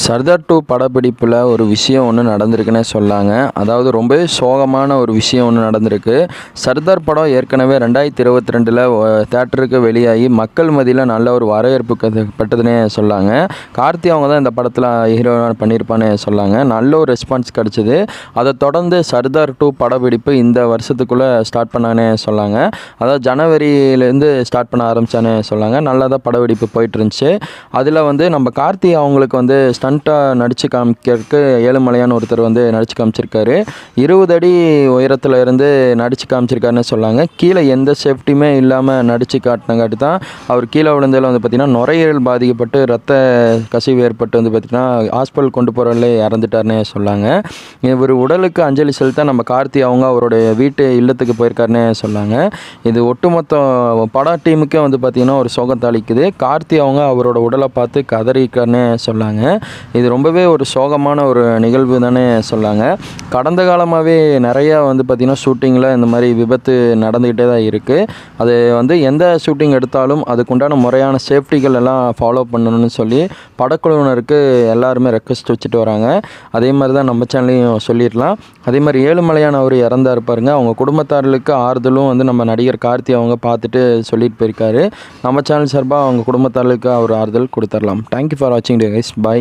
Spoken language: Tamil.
சர்தார் டூ படப்பிடிப்பில் ஒரு விஷயம் ஒன்று நடந்திருக்குன்னே சொல்லாங்க. அதாவது ரொம்பவே சோகமான ஒரு விஷயம் ஒன்று நடந்திருக்கு. சர்தார் படம் ஏற்கனவே ரெண்டாயிரத்தி இருபத்தி ரெண்டில் தேட்டருக்கு வெளியாகி மக்கள் மதியில் நல்ல ஒரு வரவேற்பு பட்டதுன்னே சொல்லாங்க. கார்த்தி அவங்க தான் இந்த படத்தில் ஹீரோ பண்ணியிருப்பான்னு சொல்லாங்க. நல்ல ஒரு ரெஸ்பான்ஸ் கிடச்சிது. அதை தொடர்ந்து சர்தார் டூ படப்பிடிப்பு இந்த வருஷத்துக்குள்ளே ஸ்டார்ட் பண்ணானே சொல்லாங்க. அதாவது ஜனவரியிலேருந்து ஸ்டார்ட் பண்ண ஆரம்பிச்சானே சொல்லாங்க. நல்லா தான் படப்பிடிப்பு போயிட்டு இருந்துச்சு. அதில் வந்து நம்ம கார்த்தி அவங்களுக்கு வந்து ஸ்டண்ட்டாக நடித்து காமிக்கிறதுக்கு ஏழுமலையான் ஒருத்தர் வந்து நடித்து காமிச்சிருக்காரு. இருபது அடி உயரத்தில் இருந்து நடித்து காமிச்சிருக்காருன்னு சொல்லாங்க. கீழே எந்த சேஃப்டியுமே இல்லாமல் நடித்து காட்டினங்காட்டி தான் அவர் கீழே விழுந்ததில் வந்து பார்த்திங்கன்னா நுரையீரல் பாதிக்கப்பட்டு ரத்த கசிவு ஏற்பட்டு வந்து பார்த்திங்கன்னா ஹாஸ்பிட்டல் கொண்டு போகிறவங்களே இறந்துட்டாருன்னே சொல்லாங்க. இவர் உடலுக்கு அஞ்சலி செலுத்த நம்ம கார்த்தி அவங்க அவருடைய வீட்டு இல்லத்துக்கு போயிருக்காருன்னே சொன்னாங்க இது ஒட்டுமொத்த படம் டீமுக்கே வந்து பார்த்திங்கன்னா ஒரு சோகத்தை அளிக்குது. கார்த்தி அவங்க அவரோட உடலை பார்த்து கதறிக்காருன்னே சொன்னாங்க இது ரொம்பவே ஒரு சோகமான ஒரு நிகழ்வு தானே சொல்லாங்க. கடந்த காலமாகவே நிறையா வந்து பார்த்திங்கன்னா ஷூட்டிங்கில் இந்த மாதிரி விபத்து நடந்துக்கிட்டே தான் இருக்குது அது வந்து எந்த ஷூட்டிங் எடுத்தாலும் அதுக்குண்டான முறையான சேஃப்டிகள் எல்லாம் ஃபாலோ பண்ணணும்னு சொல்லி படக்குழுவினருக்கு எல்லாருமே ரெக்வஸ்ட் வச்சுட்டு வராங்க. அதே மாதிரி தான் நம்ம சேனலையும் சொல்லிடலாம். அதே மாதிரி ஏழுமலையான அவர் இறந்தார் பாருங்க. அவங்க குடும்பத்தார்களுக்கு ஆறுதலும் வந்து நம்ம நடிகர் கார்த்தி அவங்க பார்த்துட்டு சொல்லிட்டு போயிருக்காரு. நம்ம சேனல் சார்பாக அவங்க குடும்பத்தார்களுக்கு அவர் ஆறுதல் கொடுத்துடலாம் தேங்க்யூ ஃபார் வாட்சிங் டே கைஸ் பை